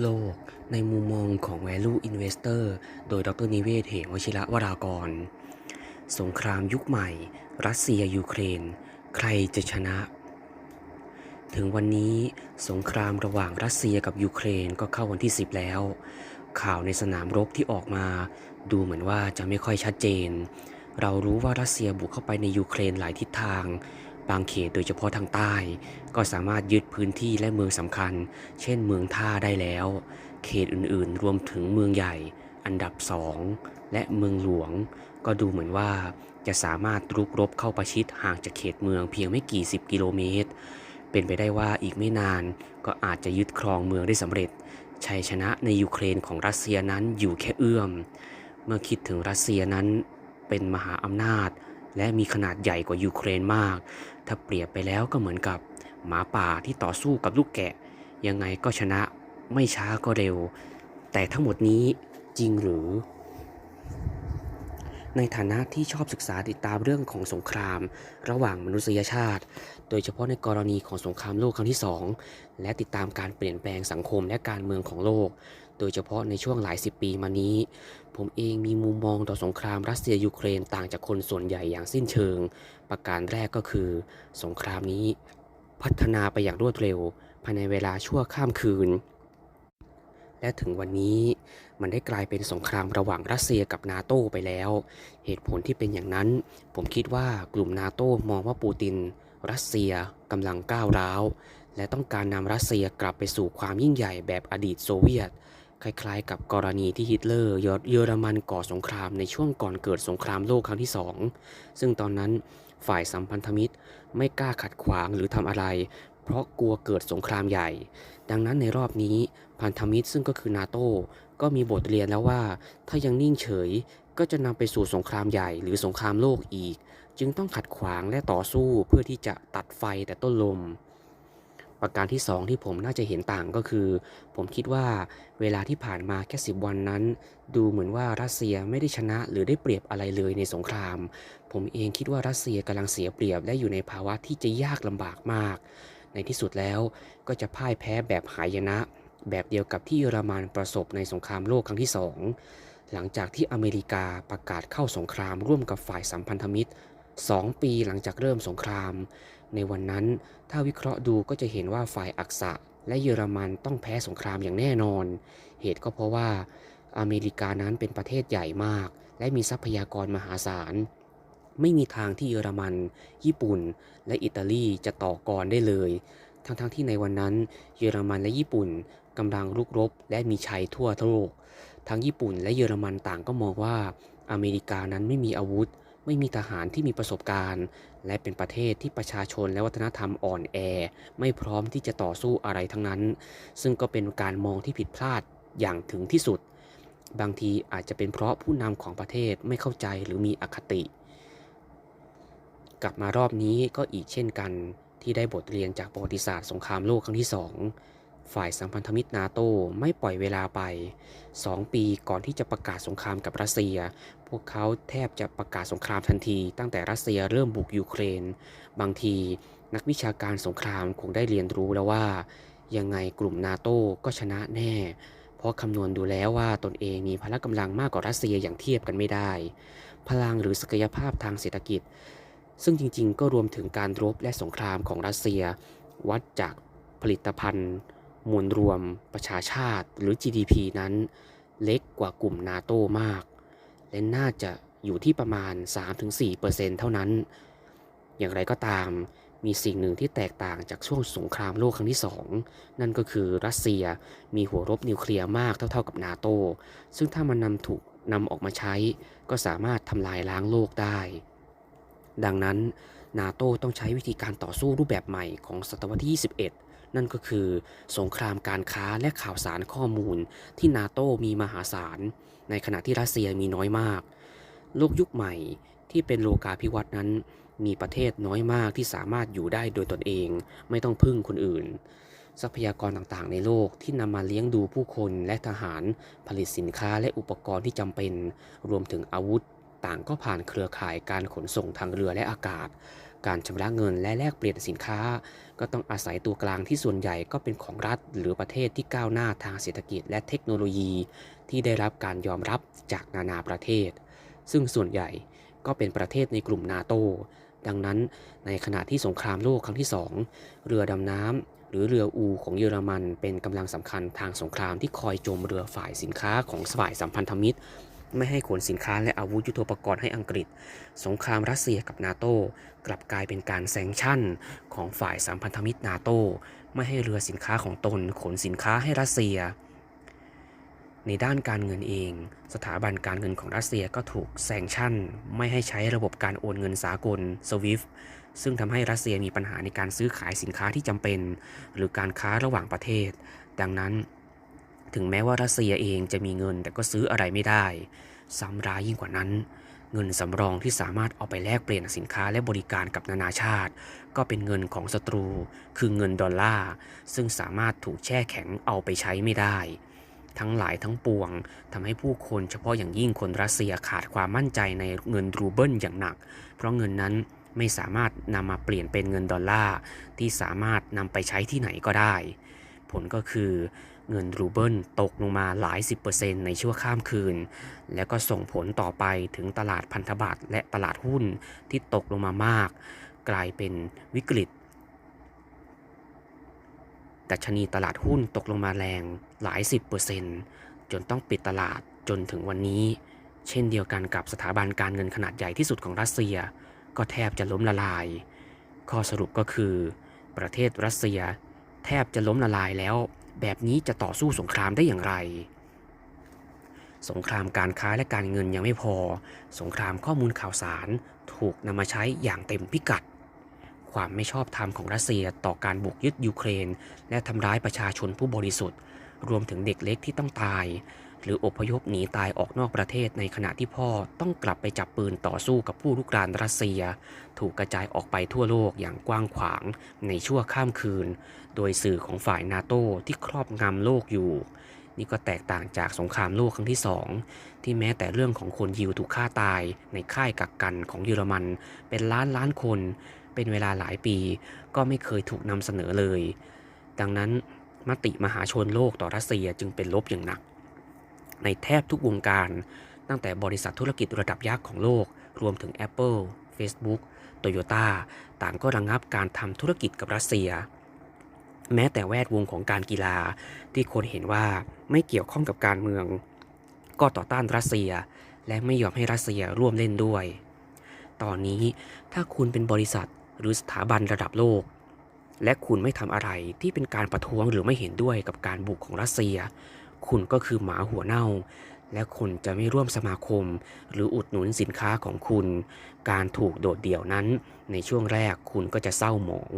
โลก ในมุมมองของ Value Investor โดยดรนิเวศเหมวชิระวรากร สงครามยุคใหม่ รัสเซียยูเครน ใครจะชนะ ถึงวันนี้สงครามระหว่างรัสเซียกับยูเครนก็เข้าวันที่ 10 แล้ว ข่าวในสนามรบที่ออกมา ดูเหมือนว่าจะไม่ค่อยชัดเจน เรารู้ว่ารัสเซียบุกเข้าไปในยูเครนหลายทิศทาง บางเขตโดยเฉพาะทางใต้ ก็สามารถยึดพื้นที่และเมืองสำคัญ เช่นเมืองท่าได้แล้ว เขตอื่นๆ รวมถึงเมืองใหญ่อันดับสองและเมืองหลวง ก็ดูเหมือนว่าจะสามารถรุกรบเข้าประชิดห่างจากเขตเมืองเพียงไม่กี่สิบกิโลเมตร เป็นไปได้ว่าอีกไม่นานก็อาจจะยึดครองเมืองได้สำเร็จ ชัยชนะในยูเครนของรัสเซียนั้นอยู่แค่เอื้อม เมื่อคิดถึงรัสเซียนั้นเป็นมหาอำนาจ และมีขนาดใหญ่กว่ายูเครนมาก ถ้าเปรียบไปแล้วก็เหมือนกับหมาป่าที่ต่อสู้กับลูกแกะ ยังไงก็ชนะไม่ช้าก็เร็ว แต่ทั้งหมดนี้จริงหรือ ในฐานะที่ชอบศึกษาติดตามเรื่องของสงคราม ระหว่างมนุษยชาติ โดยเฉพาะในกรณีของสงครามโลกครั้งที่ 2 และติดตามการเปลี่ยนแปลงสังคมและการเมืองของโลก โดยเฉพาะในช่วงหลายสิบปีมานี้ ผมเองมีมุมมองต่อสงครามรัสเซียยูเครนต่างจากคนส่วนใหญ่อย่างสิ้นเชิง ประการแรกก็คือ สงครามนี้พัฒนาไปอย่างรวดเร็ว ภายในเวลาชั่วข้ามคืน และถึงวันนี้มันได้กลายเป็นสงครามระหว่างรัสเซียกับนาโตไปแล้ว เหตุผลที่เป็นอย่างนั้น ผมคิดว่ากลุ่มนาโตมองว่าปูติน รัสเซียกำลังก้าวร้าว และต้องการนำรัสเซียกลับไปสู่ความยิ่งใหญ่แบบอดีตโซเวียต คล้ายๆ กับกรณีที่ฮิตเลอร์เยอรมันก่อสงครามในช่วงก่อนเกิดสงครามโลกครั้งที่สองซึ่งตอนนั้นฝ่ายสัมพันธมิตรไม่กล้าขัดขวางหรือทำอะไร เพราะกลัวเกิดสงครามใหญ่ ดังนั้นในรอบนี้พันธมิตรซึ่งก็คือนาโต้ก็มีบทเรียนแล้วว่า ถ้ายังนิ่งเฉยก็จะนำไปสู่สงครามใหญ่หรือสงครามโลกอีก จึงต้องขัดขวางและต่อสู้เพื่อที่จะตัดไฟแต่ต้นลม ประการที่สองที่ผมน่าจะเห็นต่างก็คือ ผมคิดว่าเวลาที่ผ่านมาแค่สิบวันนั้น ดูเหมือนว่ารัสเซียไม่ได้ชนะหรือได้เปรียบอะไรเลยในสงคราม ผมเองคิดว่ารัสเซียกำลังเสียเปรียบและอยู่ในภาวะที่จะยากลำบากมาก ในที่สุดแล้วก็จะพ่ายแพ้แบบหายนะ แบบเดียวกับที่เยอรมันประสบในสงครามโลกครั้งที่สองหลังจากที่อเมริกาประกาศเข้าสงครามร่วมกับฝ่ายสัมพันธมิตร 2ปีหลังจากเริ่มสงคราม ในวันนั้นถ้าวิเคราะห์ดูก็จะเห็นว่าฝ่ายอักษะและเยอรมันต้องแพ้สงครามอย่างแน่นอน เหตุก็เพราะว่าอเมริกานั้นเป็นประเทศใหญ่มาก และมีทรัพยากรมหาศาล ไม่มีทางที่เยอรมัน ญี่ปุ่น และอิตาลีจะต่อกรได้เลย ทั้งๆทที่ในวันนั้น เยอรมันและญี่ปุ่นกำลังรุกรบ และมีชัยทั่วโลก ทั้งญี่ปุ่นและเยอรมันต่างก็มองว่าอเมริกานั้นไม่มีอาวุธ ไม่มีทหารที่มีประสบการณ์ และเป็นประเทศที่ประชาชนและวัฒนธรรมอ่อนแอ ไม่พร้อมที่จะต่อสู้อะไรทั้งนั้น ซึ่งก็เป็นการมองที่ผิดพลาดอย่างถึงที่สุด บางทีอาจจะเป็นเพราะผู้นำของประเทศไม่เข้าใจหรือมีอคติ กลับมารอบนี้ก็อีกเช่นกันที่ได้บทเรียนจากประวัติศาสตร์สงครามโลกครั้งที่2ฝ่ายสัมพันธมิตรนาโตไม่ปล่อยเวลาไป 2 ปีก่อนที่จะประกาศสงครามกับรัสเซีย พวกเขาแทบจะประกาศสงครามทันที ตั้งแต่รัสเซียเริ่มบุกยูเครน บางทีนักวิชาการสงครามคงได้เรียนรู้แล้วว่า ยังไงกลุ่มนาโต้ก็ชนะแน่ เพราะคำนวณดูแล้วว่าตนเองมีพละกำลังมากกว่ารัสเซียอย่างเทียบกันไม่ได้ พลังหรือศักยภาพทางเศรษฐกิจ ซึ่งจริงๆ ก็รวมถึงการรบและสงครามของรัสเซีย วัดจากผลิตภัณฑ์มวลรวมประชาชาติหรือ GDP นั้น เล็กกว่ากลุ่มนาโตมาก และน่าจะอยู่ที่ประมาณ 3-4%เท่านั้น อย่างไรก็ตามมีสิ่งหนึ่งที่แตกต่างจากช่วงสงครามโลกครั้งที่ 2 นั่นก็คือรัสเซียมีหัวรบนิวเคลียร์มากเท่า ๆกับนาโต ซึ่งถ้ามันนำถูกนำออกมาใช้ ก็สามารถทำลายล้างโลกได้ ดังนั้นนาโตต้องใช้วิธีการต่อสู้รูปแบบใหม่ของศตวรรษที่ 21 นั่นก็คือ สงครามการค้าและข่าวสารข้อมูลที่นาโตมีมหาศาล ในขณะที่รัสเซียมีน้อยมาก โลกยุคใหม่ที่เป็นโลกาภิวัตน์นั้น มีประเทศน้อยมากที่สามารถอยู่ได้โดยตนเอง ไม่ต้องพึ่งคนอื่น ทรัพยากรต่างๆ ในโลกที่นำมาเลี้ยงดูผู้คนและทหารผลิตสินค้าและอุปกรณ์ที่จำเป็น รวมถึงอาวุธ ต่างก็ผ่านเครือข่ายการขนส่งทางเรือและอากาศ การชำระเงินและแลกเปลี่ยนสินค้า ก็ต้องอาศัยตัวกลางที่ส่วนใหญ่ก็เป็นของรัฐ หรือประเทศที่ก้าวหน้าทางเศรษฐกิจและเทคโนโลยี ที่ได้รับการยอมรับจากนานาประเทศ ซึ่งส่วนใหญ่ก็เป็นประเทศในกลุ่มนาโต ดังนั้นในขณะที่สงครามโลกครั้งที่ 2 เรือดำน้ำหรือเรืออูของเยอรมันเป็นกำลังสำคัญทางสงครามที่คอยโจมเรือฝ่ายสินค้าของฝ่ายสัมพันธมิตร ไม่ให้ขนสินค้าและอาวุธยุทโธปกรณ์ให้อังกฤษ สงครามรัสเซียกับนาโตกลับกลายเป็นการแซงชั่น ของฝ่ายสัมพันธมิตรนาโตไม่ให้เรือสินค้าของตนขนสินค้าให้รัสเซีย ในด้านการเงินเอง สถาบันการเงินของรัสเซียก็ถูกแซงชั่น ไม่ให้ใช้ระบบการโอนเงินสากล SWIFT ซึ่งทำให้รัสเซียมีปัญหาในการซื้อขายสินค้าที่จำเป็น หรือการค้าระหว่างประเทศ ดังนั้น ถึงแม้ว่ารัสเซียเองจะมีเงินแต่ก็ซื้ออะไรไม่ได้ ซ้ำร้ายยิ่งกว่านั้น เงินสำรองที่สามารถเอาไปแลกเปลี่ยนสินค้าและบริการกับนานาชาติ ก็เป็นเงินของศัตรู คือเงินดอลลาร์ ซึ่งสามารถถูกแช่แข็งเอาไปใช้ไม่ได้ ทั้งหลายทั้งปวงทำให้ผู้คนเฉพาะอย่างยิ่งคนรัสเซียขาดความมั่นใจในเงินรูเบิลอย่างหนัก เพราะเงินนั้นไม่สามารถนำมาเปลี่ยนเป็นเงินดอลลาร์ที่สามารถนำไปใช้ที่ไหนก็ได้ ผลก็คือ เงินรูเบิลตกลงมาหลาย 10%ในชั่วข้ามคืน แล้วก็ส่งผลต่อไปถึงตลาดพันธบัตรและตลาดหุ้นที่ตกลงมามาก กลายเป็นวิกฤตดัชนีตลาดหุ้นตกลงมาแรงหลาย 10%จนต้องปิดตลาดจนถึงวันนี้ เช่นเดียวกันกับสถาบันการเงินขนาดใหญ่ที่สุดของรัสเซีย ก็แทบจะล้มละลาย ข้อสรุปก็คือ ประเทศรัสเซีย แทบจะล้มละลายแล้ว แบบนี้จะต่อสู้สงครามได้อย่างไร สงครามการค้าและการเงินยังไม่พอ สงครามข้อมูลข่าวสารถูกนำมาใช้อย่างเต็มพิกัด ความไม่ชอบธรรมของรัสเซียต่อการบุกยึดยูเครน และทำร้ายประชาชนผู้บริสุทธิ์ รวมถึงเด็กเล็กที่ต้องตาย หรืออพยพหนีตายออกนอกประเทศในขณะที่พ่อต้องกลับไปจับปืนต่อสู้กับผู้ลุกรานรัสเซีย ถูกกระจายออกไปทั่วโลกอย่างกว้างขวางในชั่วข้ามคืน โดยสื่อของฝ่ายนาโต้ที่ครอบงำโลกอยู่ นี่ก็แตกต่างจากสงครามโลกครั้งที่สองที่แม้แต่เรื่องของคนยิวถูกฆ่าตายในค่ายกักกันของเยอรมัน เป็นล้านล้านคน เป็นเวลาหลายปี ก็ไม่เคยถูกนำเสนอเลย ดังนั้นมติมหาชนโลกต่อรัสเซียจึงเป็นลบอย่างหนัก ในแทบทุกวงการ ตั้งแต่บริษัทธุรกิจระดับยักษ์ของโลก รวมถึง Apple Facebook Toyota ต่างก็ระงงับการทำธุรกิจกับรัสเซีย แม้แต่แวดวงของการกีฬาที่คนเห็นว่าไม่เกี่ยวข้องกับการเมือง ก็ต่อต้านรัสเซีย และไม่ยอมให้รัสเซียร่วมเล่นด้วย ตอนนี้ถ้าคุณเป็นบริษัทหรือสถาบันระดับโลก และคุณไม่ทำอะไรที่เป็นการประท้วงหรือไม่เห็นด้วยกับการบุกของรัสเซีย คุณก็คือหมาหัวเน่า และคุณจะไม่ร่วมสมาคม หรืออุดหนุนสินค้าของคุณ การถูกโดดเดี่ยวนั้น ในช่วงแรกคุณก็จะเศร้าหมอง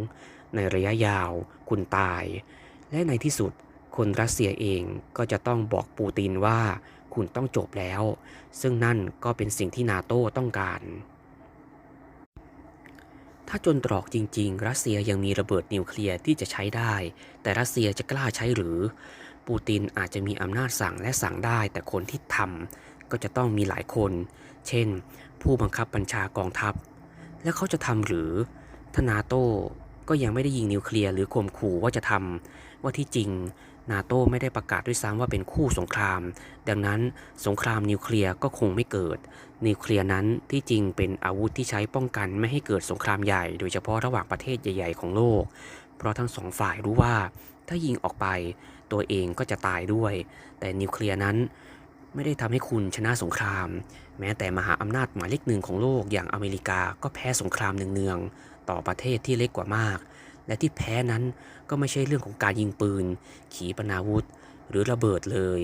ในระยะยาวคุณตาย และในที่สุดคนรัสเซียเองก็จะต้องบอกปูตินว่าคุณต้องจบแล้ว ซึ่งนั่นก็เป็นสิ่งที่นาโต้ต้องการ ถ้าจนตรอกจริง ๆ รัสเซียยังมีระเบิดนิวเคลียร์ที่จะใช้ได้ แต่รัสเซียจะกล้าใช้หรือ ปูตินอาจจะมีอำนาจสั่งและสั่งได้ แต่คนที่ทำก็จะต้องมีหลายคน เช่น ผู้บังคับบัญชากองทัพ และเขาจะทำหรือถ้านาโต้ก็ยังไม่ได้ยิงนิวเคลียร์หรือข่มขู่ว่าจะทำว่าที่จริงนาโต้ไม่ได้ประกาศด้วยซ้ำว่าเป็นคู่สงคราม ดังนั้นสงครามนิวเคลียร์ก็คงไม่เกิด นิวเคลียร์นั้นที่จริงเป็นอาวุธที่ใช้ป้องกันไม่ให้เกิดสงครามใหญ่ โดยเฉพาะระหว่างประเทศใหญ่ ๆ ของโลก เพราะทั้งสองฝ่ายรู้ว่าถ้ายิงออกไปตัวเองก็จะตายด้วย แต่นิวเคลียร์นั้นไม่ได้ทำให้คุณชนะสงคราม แม้แต่มหาอำนาจหมายเลขหนึ่งของโลกอย่างอเมริกาก็แพ้สงครามเนืองๆต่อประเทศที่เล็กกว่ามาก และที่แพ้นั้นก็ไม่ใช่เรื่องของการยิงปืน ขีปนาวุธ หรือระเบิดเลย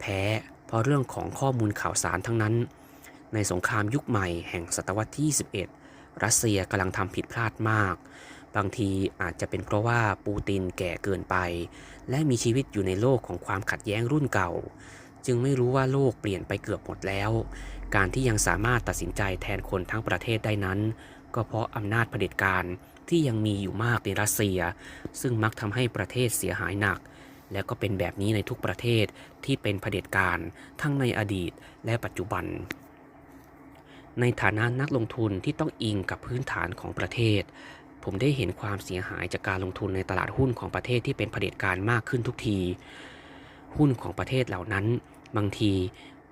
แพ้เพราะเรื่องของข้อมูลข่าวสารทั้งนั้น ในสงครามยุคใหม่แห่งศตวรรษที่ 21 รัสเซียกำลังทำผิดพลาดมาก บางทีอาจจะเป็นเพราะว่าปูตินแก่เกินไป และมีชีวิตอยู่ในโลกของความขัดแย้งรุ่นเก่า จึงไม่รู้ว่าโลกเปลี่ยนไปเกือบหมดแล้ว การที่ยังสามารถตัดสินใจแทนคนทั้งประเทศได้นั้น ก็เพราะอำนาจเผด็จการที่ยังมีอยู่มากในรัสเซีย ซึ่งมักทำให้ประเทศเสียหายหนัก และก็เป็นแบบนี้ในทุกประเทศที่เป็นเผด็จการทั้งในอดีตและปัจจุบันในฐานะนักลงทุนที่ต้องอิงกับพื้นฐานของประเทศ ผมได้เห็นความเสียหายจากการลงทุนในตลาดหุ้นของประเทศที่เป็นเผด็จการมากขึ้นทุกที หุ้นของประเทศเหล่านั้น บางที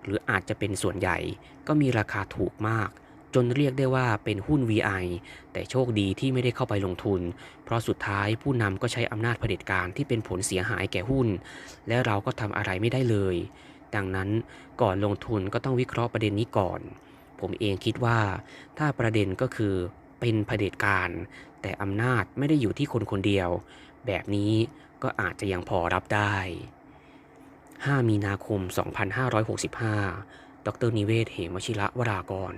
หรืออาจจะเป็นส่วนใหญ่ ก็มีราคาถูกมาก จนเรียกได้ว่าเป็นหุ้น VI แต่โชคดีที่ไม่ได้เข้าไปลงทุน เพราะสุดท้ายผู้นำก็ใช้อำนาจเผด็จการที่เป็นผลเสียหายแก่หุ้น และเราก็ทำอะไรไม่ได้เลย ดังนั้นก่อนลงทุนก็ต้องวิเคราะห์ประเด็นนี้ก่อน ผมเองคิดว่าถ้าประเด็นก็คือ เป็นเผด็จการ แต่อำนาจไม่ได้อยู่ที่คนคนเดียว แบบนี้ก็อาจจะยังพอรับได้ 5 มีนาคม 2565 ดรนิเวศ เหมวชิระวรากร